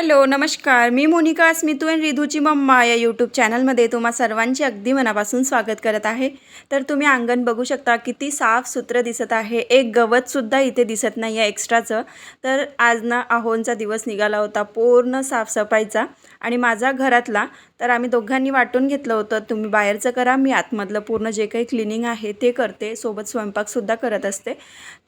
Hello नमस्कार. मी Monika Smitu and रिधूची मम्मा या यूट्यूब चॅनलमध्ये तुम्हा सर्वांचे अगदी मनापासून स्वागत करत आहे. तर तुम्ही अंगण बघू शकता किती साफसुथरं दिसत आहे. एक गवतसुद्धा इथे दिसत नाही आहे एक्स्ट्राचं तर आज ना आहोंचा दिवस निघाला होता पूर्ण साफसफाईचा. आणि माझा घरातला तर आम्ही दोघांनी वाटून घेतलं होतं तुम्ही बाहेरचं करा मी आतमधलं पूर्ण जे काही क्लिनिंग आहे ते करते सोबत स्वयंपाकसुद्धा करत असते.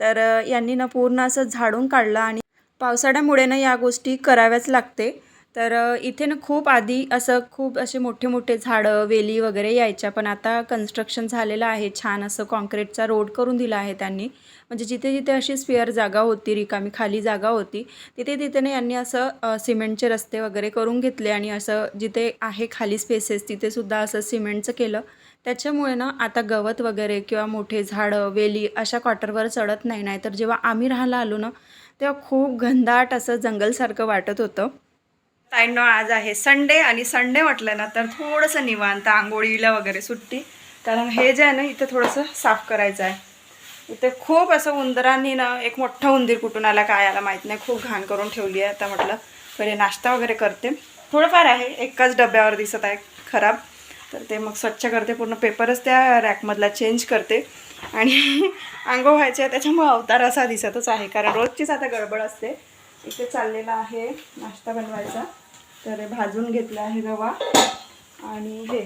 तर यांनी ना पूर्ण असं झाडून काढलं आणि पावसाळ्यामुळे ना या गोष्टी कराव्याच लागते. तर इथे ना खूप आधी असं खूप असे मोठे मोठे झाडं वेली वगैरे यायच्या पण आता कन्स्ट्रक्शन झालेलं आहे. छान असं कॉन्क्रीटचा रोड करून दिला आहे त्यांनी. म्हणजे जिथे जिथे अशी स्पेअर जागा होती रिकामी खाली जागा होती तिथे तिथे ना यांनी असं सिमेंटचे रस्ते वगैरे करून घेतले आणि असं जिथे आहे खाली स्पेसेस तिथेसुद्धा असं सिमेंटचं केलं. त्याच्यामुळे ना आता गवत वगैरे किंवा मोठे झाडं वेली अशा क्वार्टरवर चढत नाही. नाही तर जेव्हा आम्ही राहायला आलो ना तेव्हा खूप घनदाट असं जंगलसारखं वाटत होतं. ताईंनो आज आहे संडे आणि संडे म्हटलं ना तर थोडंसं निवांत आंघोळीला वगैरे सुट्टी. कारण हे जे आहे ना इथं थोडंसं साफ करायचं आहे. इथे खूप असं उंदरांनी ना एक मोठा उंदीर कुठून आला काय आला माहीत नाही. खूप घाण करून ठेवली आहे. आता म्हटलं पहिले नाश्ता वगैरे करते. थोडंफार आहे एकाच डब्यावर दिसत आहे खराब. तर ते मग स्वच्छ करते. पूर्ण पेपरच त्या रॅकमधला चेंज करते. आणि आंघोळ व्हायचे त्याच्यामुळे अवतार असा दिसतच आहे. कारण रोजचीच आता गडबड असते. इथे चाललेला आहे नाश्ता बनवायचा. तर हे भाजून घेतला आहे रवा. आणि हे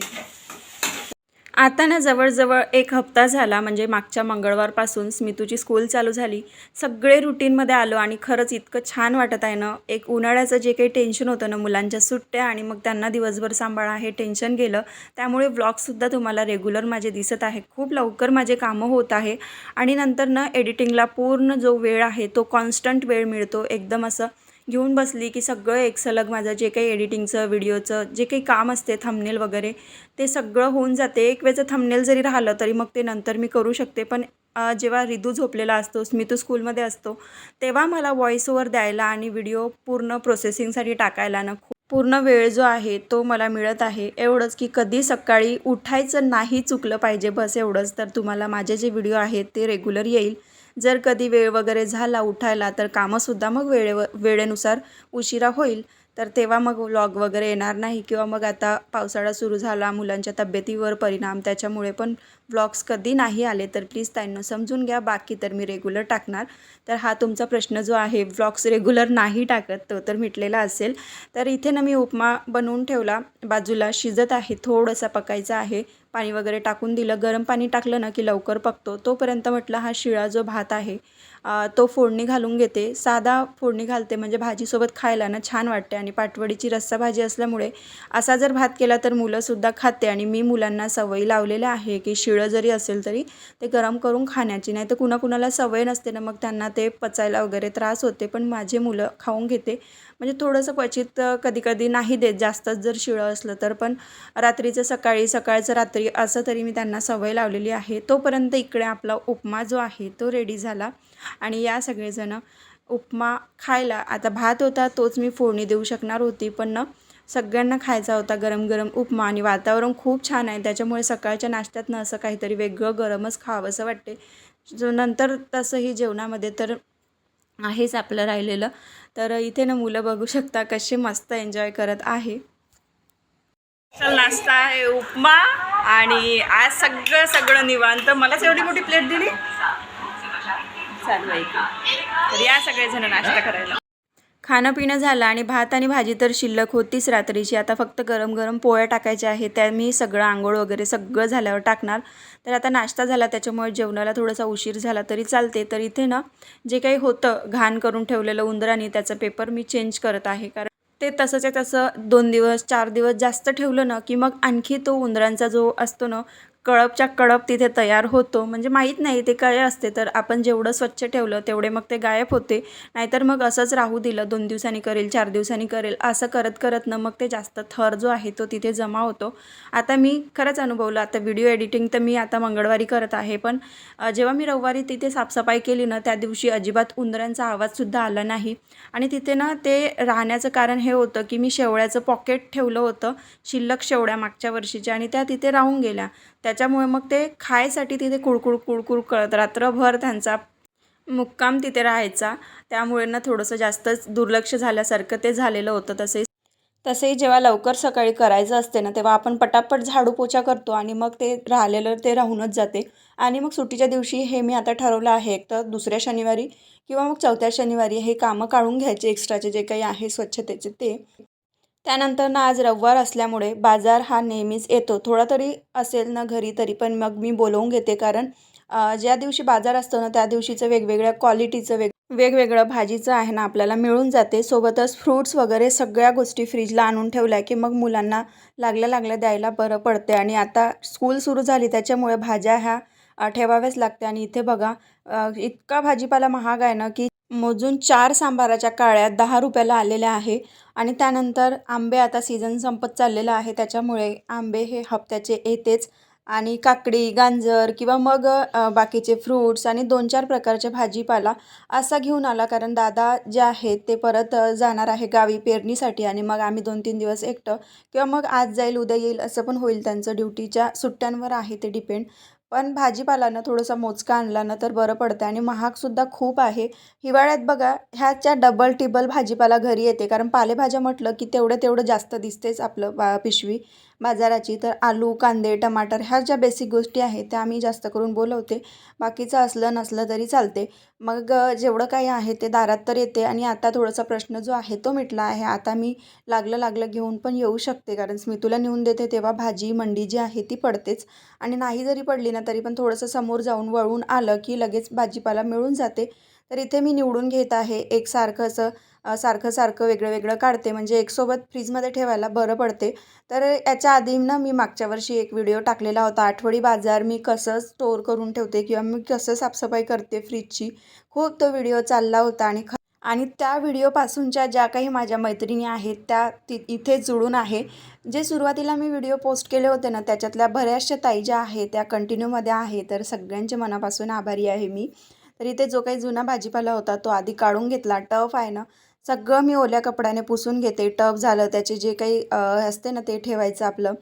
आता ना जवळजवळ एक हप्ता झाला म्हणजे मागच्या मंगळवारपासून स्मितूची स्कूल चालू झाली. सगळे रुटीनमध्ये आलो आणि खरंच इतकं छान वाटत आहे ना. एक उन्हाळ्याचं जे काही टेन्शन होतं ना मुलांच्या सुट्ट्या आणि मग त्यांना दिवसभर सांभाळा हे टेन्शन गेलं. त्यामुळे ब्लॉगसुद्धा तुम्हाला रेग्युलर माझे दिसत आहे. खूप लवकर माझे कामं होत आहे. आणि नंतर ना एडिटिंगला पूर्ण जो वेळ आहे तो कॉन्स्टंट वेळ मिळतो. एकदम असं घेऊन बसली की सगळं एक सलग माझं जे काही एडिटिंगचं व्हिडिओचं जे काही काम असते थंबनेल वगैरे ते सगळं होऊन जाते. एक वेळचं थंबनेल जरी राहिलं तरी मग ते नंतर मी करू शकते. पण जेव्हा रिदू झोपलेला असतो स्मितू स्कूलमध्ये असतो तेव्हा मला व्हॉईस ओवर द्यायला आणि व्हिडिओ पूर्ण प्रोसेसिंगसाठी टाकायला ना खूप पूर्ण वेळ जो आहे तो मला मिळत आहे. एवढंच की कधी सकाळी उठायचं नाही चुकलं पाहिजे बस एवढंच. तर तुम्हाला माझे जे व्हिडिओ आहेत ते रेग्युलर येईल. जर कधी वेळ वगैरे झाला उठायला तर कामंसुद्धा मग वेळेवर वेळेनुसार उशिरा होईल. तर तेव्हा मग व्लॉग वगैरे येणार नाही किंवा मग आता पावसाळा सुरू झाला मुलांच्या तब्येतीवर परिणाम त्याच्यामुळे पण व्लॉग्स कधी नाही आले तर प्लीज त्यांना समजून घ्या. बाकी तर मी रेग्युलर टाकणार. तर हा तुमचा प्रश्न जो आहे व्लॉग्स रेग्युलर नाही टाकत तो तर मिटलेला असेल. तर इथे ना मी उपमा बनवून ठेवला. बाजूला शिजत आहे थोडंसा पकायचा आहे. पाणी वगैरे टाकून दिलं. गरम पाणी टाकलं ना की लवकर पकतो. तोपर्यंत म्हटलं हा शिळा जो भात आहे तो फोडणी घालून घेते. साधा फोडणी घालते म्हणजे भाजीसोबत खायला ना छान वाटते आणि पाटवडीची रस्सा भाजी असल्यामुळे असा जर भात केला तर मुलंसुद्धा खाते आणि मी मुलांना सवयी लावलेल्या आहे की शिळं जरी असेल तरी ते गरम करून खाण्याची. नाही तर कुणाकुणाला सवय नसते ना मग त्यांना ते पचायला वगैरे त्रास होते. पण माझे मुलं खाऊन घेते. म्हणजे थोडंसं क्वचित कधी कधी नाही देत जास्तच जर शिळं असलं तर. पण रात्रीचं सकाळी सकाळचं रात्री असं तरी मी त्यांना सवय लावलेली आहे. तोपर्यंत इकडे आपला उपमा जो आहे तो रेडी झाला. आणि या सगळेजणं उपमा खायला आता भात होता तोच मी फोडणी देऊ शकणार होती पण ना सगळ्यांना खायचा होता गरम गरम उपमा आणि वातावरण खूप छान आहे. त्याच्यामुळे सकाळच्या नाश्त्यात ना असं काहीतरी वेगळं गरमच खावं असं वाटते. जो नंतर तसंही जेवणामध्ये तर आहेच आपलं राहिलेलं. तर इथे ना मुलं बघू शकता कसे मस्त एन्जॉय करत आहे. चल नाश्ता आहे उपमा आणि आज सगळं सगळं निवांत. मलाच एवढी मोठी प्लेट दिली? चालू आहे की. तर या सगळेजण नाश्ता करायला. खाणं पिणं झालं आणि भात आणि भाजी तर शिल्लक होतीच रात्रीची. आता फक्त गरम गरम पोळ्या टाकायच्या आहेत. त्या मी सगळं आंघोळ वगैरे सगळं झाल्यावर टाकणार. तर आता नाश्ता झाला त्याच्यामुळे जेवणाला थोडासा उशीर झाला तरी चालते. तर इथे ना जे काही होतं घाण करून ठेवलेलं उंदरांनी त्याचा पेपर मी चेंज करत आहे. कारण ते तसंच्या तसं दोन दिवस चार दिवस जास्त ठेवलं ना की मग आणखी तो उंदरांचा जो असतो ना कळपच्या कळप तिथे तयार होतो. म्हणजे माहीत नाही ते काय असते. तर आपण जेवढं स्वच्छ ठेवलं तेवढे मग ते गायब होते. नाहीतर मग असंच राहू दिलं. दोन दिवसांनी करेल चार दिवसांनी करेल. असं करत करत ना मग ते जास्त थर जो आहे तो तिथे जमा होतो. आता मी खरंच अनुभवलं. आता व्हिडिओ एडिटिंग तर मी आता मंगळवारी करत आहे. पण जेव्हा मी रविवारी तिथे साफसफाई केली ना त्या दिवशी अजिबात उंदरांचा आवाजसुद्धा आला नाही. आणि तिथे ना ते राहण्याचं कारण हे होतं की मी शेवळ्याचं पॉकेट ठेवलं होतं. शिल्लक शेवड्या मागच्या वर्षीच्या आणि त्या तिथे राहून गेल्या. त्याच्यामुळे मग ते खायसाठी तिथे कुळकुळ कुळकुळ करत. रात्रभर त्यांचा मुक्काम तिथे राहायचा. त्यामुळे ना थोडंसं जास्तच दुर्लक्ष झाल्यासारखं ते झालेलं होतं. तसे तसेही जेव्हा लवकर सकाळी करायचं असते ना तेव्हा आपण पटापट झाडू पोछा करतो आणि मग ते राहिलेलं ते राहूनच जाते. आणि मग सुट्टीच्या दिवशी हे मी आता ठरवलं आहे. एक तर दुसऱ्या शनिवारी किंवा मग चौथ्या शनिवारी हे कामं काढून घ्यायचे एक्स्ट्राचे जे काही आहे स्वच्छतेचे ते. त्यानंतर ना आज रविवार असल्यामुळे बाजार हा नेहमीच येतो. थोडा तरी असेल ना घरी तरी पण मग मी बोलवून घेते कारण ज्या दिवशी बाजार असतो ना त्या दिवशीचं वेगवेगळ्या क्वालिटीचं वेग वेगवेगळं भाजीचं आहे ना आपल्याला मिळून जाते. सोबतच फ्रूट्स वगैरे सगळ्या गोष्टी फ्रीजला आणून ठेवल्या की मग मुलांना लागल्या लागल्या द्यायला बरं पडते. आणि आता स्कूल सुरू झाली त्याच्यामुळे भाज्या ह्या ठेवाव्याच लागते. आणि इथे बघा इतका भाजीपाला महाग आहे ना की मोजून चार सांबाराच्या काळ्या दहा रुपयाला आलेल्या आहे आणि त्यानंतर आंबे आता सीझन संपत चाललेला आहे. त्याच्यामुळे आंबे हे हप्त्याचे येतेच आणि काकडी गाजर किंवा मग बाकीचे फ्रूट्स आणि दोन चार प्रकारचे भाजीपाला असा घेऊन आला कारण दादा जे आहेत ते परत जाणार आहे गावी पेरणीसाठी आणि मग आम्ही दोन तीन दिवस एकटं किंवा मग आज जाईल उद्या येईल असं पण होईल त्यांचं ड्युटीच्या सुट्ट्यांवर आहे ते डिपेंड पण भाजीपालानं थोडंसं थोडंसा मोजका आणला ना तर बरं पडतं आणि महागसुद्धा खूप आहे. हिवाळ्यात बघा ह्याच्या डबल टिबल भाजीपाला घरी येते. कारण पालेभाज्या म्हटलं की तेवढं तेवढं जास्त दिसतेच आपलं बा पिशवी बाजाराची. तर आलू कांदे टमाटर ह्या ज्या बेसिक गोष्टी आहेत त्या आम्ही जास्त करून बोलवते. बाकीचं असलं नसलं तरी चालते. मग जेवढं काही आहे ते दारात तर येते. आणि आता थोडासा प्रश्न जो आहे तो मिटला आहे. आता मी लागलं लागलं घेऊन पण येऊ शकते. कारण स्मितूला नेऊन देते तेव्हा भाजी मंडी जी आहे ती पडतेच. आणि नाही जरी पडली ना तरी पण थोडंसं समोर जाऊन वळून आलं की लगेच भाजीपाला मिळून जाते. तर इथे मी निवडून घेत आहे. एक सारखं असं सारखं सारखं वेगळं वेगळं काढते. म्हणजे एकसोबत फ्रीजमध्ये ठेवायला बरं पडते. तर याच्या आधी ना मी मागच्या वर्षी एक व्हिडिओ टाकलेला होता. आठवडी बाजार मी कसं स्टोअर करून ठेवते किंवा मी कसं साफसफाई करते फ्रीजची. खूप तो व्हिडिओ चालला होता आणि आणि त्या व्हिडिओपासूनच्या ज्या काही माझ्या मैत्रिणी आहेत त्या ति इथे जुळून आहे. जे सुरुवातीला मी व्हिडिओ पोस्ट केले होते ना त्याच्यातल्या बऱ्याचशा ताई ज्या आहेत त्या कंटिन्यूमध्ये आहे. तर सगळ्यांच्या मनापासून आभारी आहे मी. तर इथे जो काही जुना भाजीपाला होता तो आधी काढून घेतला. टफ आहे ना. सगळं मी ओल्या कपड्याने पुसून घेते. टफ झालं. त्याचे जे काही असते ना ते ठेवायचं आपलं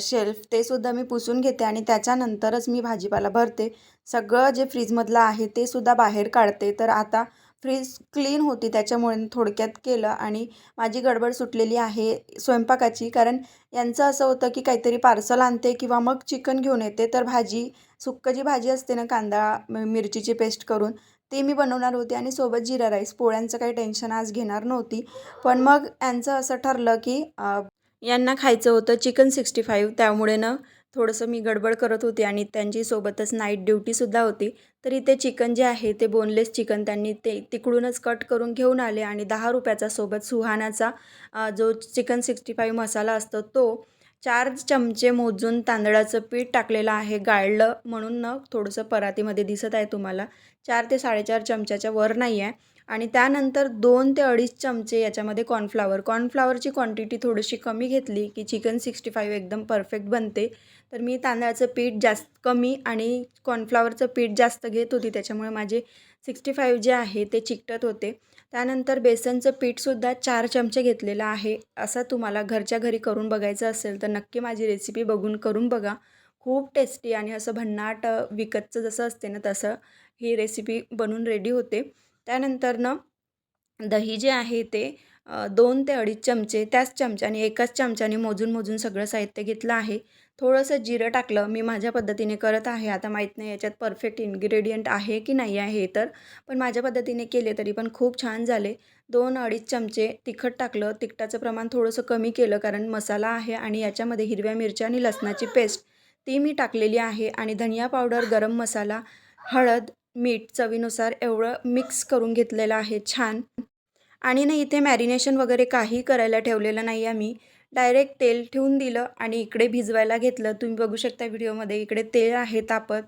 शेल्फ ते सुद्धा मी पुसून घेते आणि त्याच्यानंतरच मी भाजीपाला भरते. सगळं जे फ्रीजमधलं आहे ते सुद्धा बाहेर काढते. तर आता फ्रीज क्लीन होती त्याच्यामुळे थोडक्यात केलं आणि माझी गडबड सुटलेली आहे स्वयंपाकाची. कारण यांचं असं होतं की काहीतरी पार्सल आणते किंवा मग चिकन घेऊन येते. तर भाजी सुक्क जी भाजी असते ना कांदा मिरचीची पेस्ट करून ते मी बनवणार होते आणि सोबत जिरा राईस. पोळ्यांचं काही टेन्शन आज घेणार नव्हती. पण मग यांचं असं ठरलं की यांना खायचं होतं चिकन सिक्स्टी फाईव्ह. त्यामुळे ना थोडंसं मी गडबड करत होते आणि त्यांची सोबतच नाईट ड्युटीसुद्धा होती. तर इथे चिकन जे आहे ते बोनलेस चिकन त्यांनी ते तिकडूनच कट करून घेऊन आले आणि दहा रुपयाचा सोबत सुहानाचा जो चिकन सिक्स्टी फाईव्ह मसाला असतो तो चार चमचे मोजून तांदळाचं पीठ टाकलेलं आहे गाळलं म्हणून ना थोडंसं परातीमध्ये दिसत आहे तुम्हाला. चार ते साडेचार चमच्याच्या वर नाही आहे. आणि त्यानंतर दोन ते अडीच चमचे याच्यामध्ये कॉर्नफ्लावर कॉर्नफ्लावरची क्वांटिटी थोडीशी कमी घेतली की चिकन सिक्स्टी फाईव्ह एकदम परफेक्ट बनते. तर मी तांदळाचं पीठ जास्त कमी आणि कॉर्नफ्लावरचं पीठ जास्त घेत होती. त्याच्यामुळे माझे सिक्स्टी फाईव्ह जे आहे ते चिकटत होते. त्यानंतर बेसनचं पीठसुद्धा चार चमचे घेतलेलं आहे. असं तुम्हाला घरच्या घरी करून बघायचं असेल तर नक्की माझी रेसिपी बघून करून बघा. खूप टेस्टी आणि असं भन्नाट विकतचं जसं असते ना तसं ही रेसिपी बनून रेडी होते. त्यानंतरनं दही जे आहे ते दोन ते अडीच चमचे त्याच चमच्याने एकाच चमच्याने मोजून मोजून सगळं साहित्य घेतलं आहे. थोडंसं जिरं टाकलं मी माझ्या पद्धतीने करत आहे. आता माहीत नाही याच्यात परफेक्ट इन्ग्रेडियंट आहे की नाही आहे तर. पण माझ्या पद्धतीने केले तरी पण खूप छान झाले. दोन अडीच चमचे तिखट टाकलं. तिखटाचं प्रमाण थोडंसं कमी केलं कारण मसाला आहे आणि याच्यामध्ये हिरव्या मिरच्या आणि लसणाची पेस्ट. ती मी टाकलेली आहे आणि धनिया पावडर गरम मसाला हळद मीठ चवीनुसार एवढं मिक्स करून घेतलेलं आहे छान. आणि ना इथे मॅरिनेशन वगैरे काही करायला ठेवलेलं नाही आहे मी डायरेक्ट तेल ठेवून दिलं आणि इकडे भिजवायला घेतलं. तुम्ही बघू शकता व्हिडिओमध्ये इकडे तेल आहे तापत.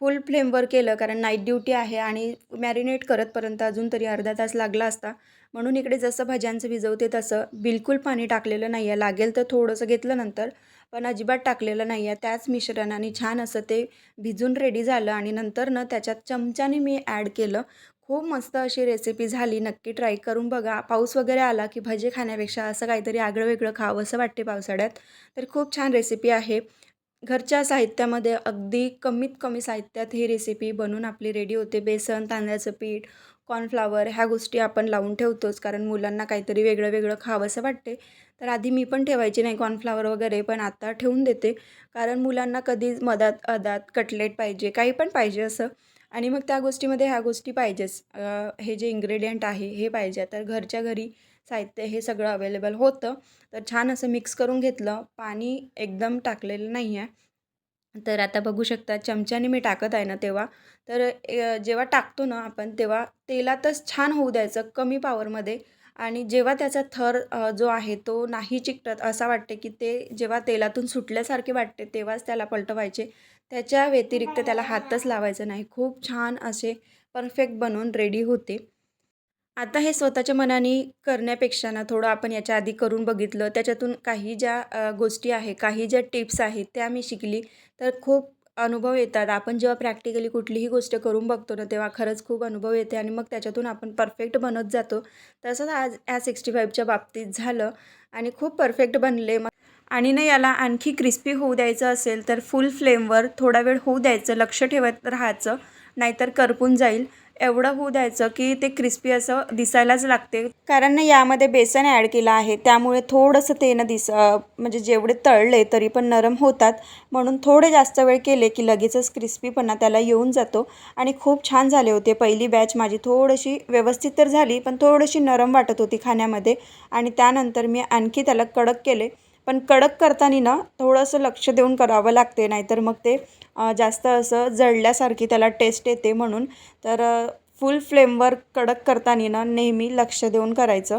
फुल फ्लेमवर केलं कारण नाईट ड्युटी आहे आणि मॅरिनेट करतपर्यंत अजून तरी अर्धा तास लागला असता. म्हणून इकडे जसं भाज्यांचं भिजवते तसं बिलकुल पाणी टाकलेलं नाही आहे लागेल तर थोडंसं घेतलं नंतर पण अजिबात टाकलेलं नाही आहे त्याच मिश्रणाने छान असं ते भिजून रेडी झालं आणि नंतर ना त्याच्यात चमच्याने मी ॲड केलं. खूप मस्त अशी रेसिपी झाली. नक्की ट्राय करून बघा. पाऊस वगैरे आला की भजे खाण्यापेक्षा असं काहीतरी आगळं वेगळं खावं असं वाटते पावसाळ्यात. तर खूप छान रेसिपी आहे. घरच्या साहित्यामध्ये अगदी कमीत कमी साहित्यात ही रेसिपी बनून आपली रेडी होते. बेसन तांदळाचं पीठ कॉर्नफ्लावर ह्या गोष्टी आपण लावून ठेवतोच. कारण मुलांना काहीतरी वेगळं वेगळं खावंसं वाटते. तर आधी मी पण ठेवायची नाही कॉर्नफ्लावर वगैरे पण आता ठेवून देते. कारण मुलांना कधी मधात अदात कटलेट पाहिजे काही पण पाहिजे असं. आणि मग त्या गोष्टीमध्ये ह्या गोष्टी पाहिजेच. हे जे इन्ग्रेडियंट आहे हे पाहिजे. तर घरच्या घरी साहित्य हे सगळं अवेलेबल होतं. तर छान असं मिक्स करून घेतलं. पाणी एकदम टाकलेलं नाही आहे तर आता बघू शकता चमच्याने मी टाकत आहे ना तेव्हा. तर जेव्हा टाकतो ना आपण तेव्हा तेलातच छान होऊ द्यायचं कमी पावरमध्ये आणि जेव्हा त्याचा थर जो आहे तो नाही चिकटत असा वाटते की ते जेव्हा तेलातून सुटल्यासारखे वाटते तेव्हाच त्याला पलटवायचे. त्याच्या व्यतिरिक्त त्याला हातच लावायचा नाही. खूप छान असे परफेक्ट बनवून रेडी होते. आता हे स्वतःच्या मनाने करण्यापेक्षा ना थोडं आपण याच्या आधी करून बघितलं. त्याच्यातून काही ज्या गोष्टी आहे काही ज्या टिप्स आहेत त्या मी शिकली. तर खूप अनुभव येतात. आपण जेव्हा प्रॅक्टिकली कुठलीही गोष्ट करून बघतो ना तेव्हा खरंच खूप अनुभव येते आणि मग त्याच्यातून आपण परफेक्ट बनत जातो. तसंच आज या सिक्स्टी फाईव्हच्या बाबतीत झालं आणि खूप परफेक्ट बनले. मग आणि ना याला आणखी क्रिस्पी होऊ द्यायचं असेल तर फुल फ्लेमवर थोडा वेळ होऊ द्यायचं लक्ष ठेवत राहायचं नाहीतर करपून जाईल. एवढं होऊ द्यायचं की ते क्रिस्पी असं दिसायलाच लागते. कारण ना यामध्ये बेसन ॲड केलं आहे त्यामुळे थोडंसं ते ना दिस म्हणजे जेवढे तळले तरी पण नरम होतात. म्हणून थोडे जास्त वेळ केले की लगेचच क्रिस्पीपणा त्याला येऊन जातो. आणि खूप छान झाले होते पहिली बॅच माझी थोडीशी व्यवस्थित तर झाली पण थोडीशी नरम वाटत होती खाण्यामध्ये. आणि त्यानंतर मी आणखी त्याला कडक केले. पण कडक करताना ना थोडंसं लक्ष देऊन करावं लागते नाहीतर मग ते जास्त असं जळल्यासारखी त्याला टेस्ट येते म्हणून. तर फुल फ्लेमवर कडक करताना ना नेहमी लक्ष देऊन करायचं.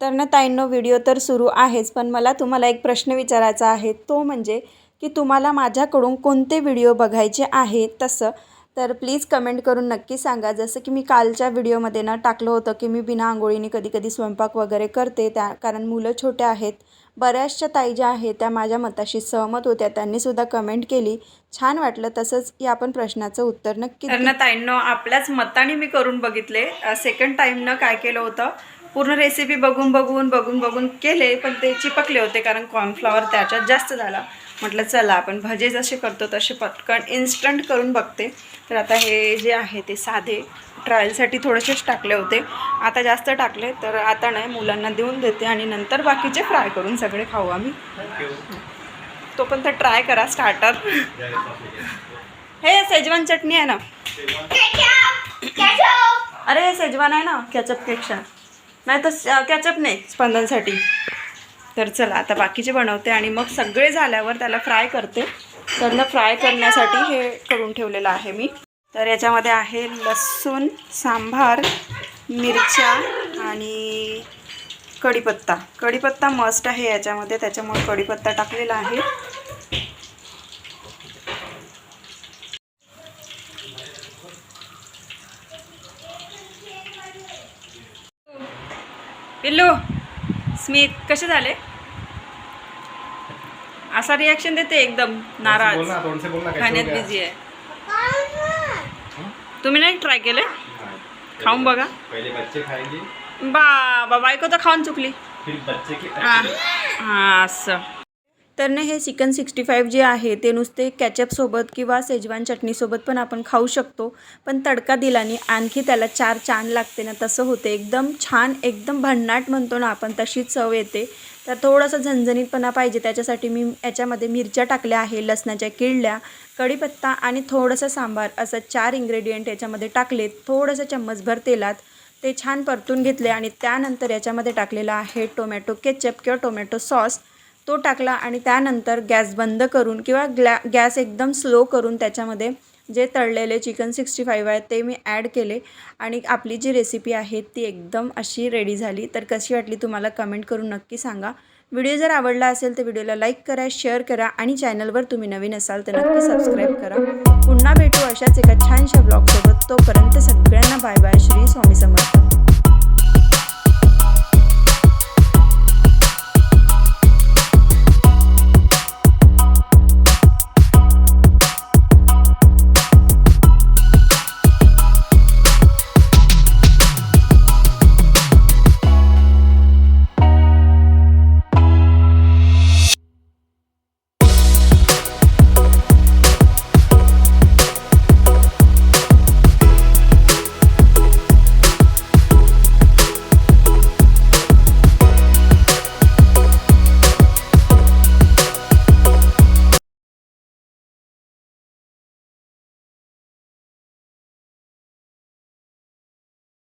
तर ना ताईंनो व्हिडिओ तर सुरू आहेच पण मला तुम्हाला एक प्रश्न विचारायचा आहे. तो म्हणजे की तुम्हाला माझ्याकडून कोणते व्हिडिओ बघायचे आहे तसं? तर प्लीज कमेंट करून नक्की सांगा. जसं की मी कालच्या व्हिडिओमध्ये ना टाकलं होतं की मी बिना आंघोळीने कधी कधी स्वयंपाक वगैरे करते त्या कारण मुलं छोटे आहेत. बऱ्याचशा ताई ज्या आहेत त्या माझ्या मताशी सहमत होत्या. त्यांनीसुद्धा कमेंट केली. छान वाटलं तसंच या आपण प्रश्नाचं उत्तर नक्की तर ना ताईंनो आपल्याच मताने मी करून बघितले. सेकंड टाईमनं काय केलं होतं? पूर्ण रेसिपी बघून बघून बघून बघून केले पण ते चिपकले होते कारण कॉर्नफ्लॉवर त्याच्यात जास्त झाला. म्हटलं चला आपण भजे जसे करतो तसे पटकन इन्स्टंट करून बघते. तर आता हे जे आहे ते साधे ट्रायलसाठी थोडेसेच टाकले होते. आता जास्त टाकले तर आता नाही मुलांना देऊन देते आणि नंतर बाकीचे फ्राय करून सगळे खाऊ आम्ही. तो पण तर ट्राय करा स्टार्टर हे सेजवान चटणी आहे ना. अरे सेजवान आहे ना कॅचअपपेक्षा नाही तर कॅचअप नाही स्पंदनसाठी. तर चला आता बाकीचे बनवते आणि मग सगळे झाल्यावर त्याला फ्राय करते. तर फ्राय करण्यासाठी हे करून ठेवलेलं आहे मी. तर याच्यामध्ये आहे लसूण सांभार मिरच्या आणि कढीपत्ता. कढीपत्ता मस्ट आहे याच्यामध्ये त्याच्यामुळे कढीपत्ता टाकलेला आहे. पिल्लू! स्मित कसे झाले? असा रिॲक्शन देते एकदम नाराज. बोल ना तोंड से बोल ना कैसे हो खाण्यात? बिझी आहे. तुम्ही नाही ट्राय केले? खाऊन बघा. पहले बच्चे खाएंगे बा बायको तर खाऊन चुकली. फिर बच्चे की हां हां असं. तर ना हे चिकन सिक्स्टी फाईव्ह जे आहे ते नुसते कॅचअपसोबत किंवा सेजवान चटणीसोबत पण आपण खाऊ शकतो. पण तडका दिल्याने आणखी त्याला चार चान लागते ना तसं होते. एकदम छान एकदम भन्नाट म्हणतो ना आपण तशीच चव येते. तर थोडंसं झणझणीतपणा पाहिजे. त्याच्यासाठी मी याच्यामध्ये मिरच्या टाकल्या आहे लसणाच्या किडल्या कढीपत्ता आणि थोडंसं सांबार असं चार इंग्रेडियंट याच्यामध्ये टाकले थोडंसं चम्मचभर तेलात ते छान परतून घेतले आणि त्यानंतर याच्यामध्ये टाकलेलं आहे टोमॅटो केचप किंवा टोमॅटो सॉस तो टाकला आणि त्यानंतर गॅस बंद करून किंवा ग्लॅ गॅस एकदम स्लो करून त्याच्यामध्ये जे तळलेले चिकन सिक्स्टी फाईव्ह आहे ते मी ॲड केले. आणि आपली जी रेसिपी आहे ती एकदम अशी रेडी झाली. तर कशी वाटली तुम्हाला कमेंट करून नक्की सांगा. व्हिडिओ जर आवडला असेल तर व्हिडिओला लाईक करा शेअर करा आणि चॅनलवर तुम्ही नवीन असाल तर नक्की सबस्क्राईब करा. पुन्हा भेटू अशाच एका छानशा ब्लॉगसोबत. तोपर्यंत सगळ्यांना बाय बाय. श्री स्वामी समर्थ.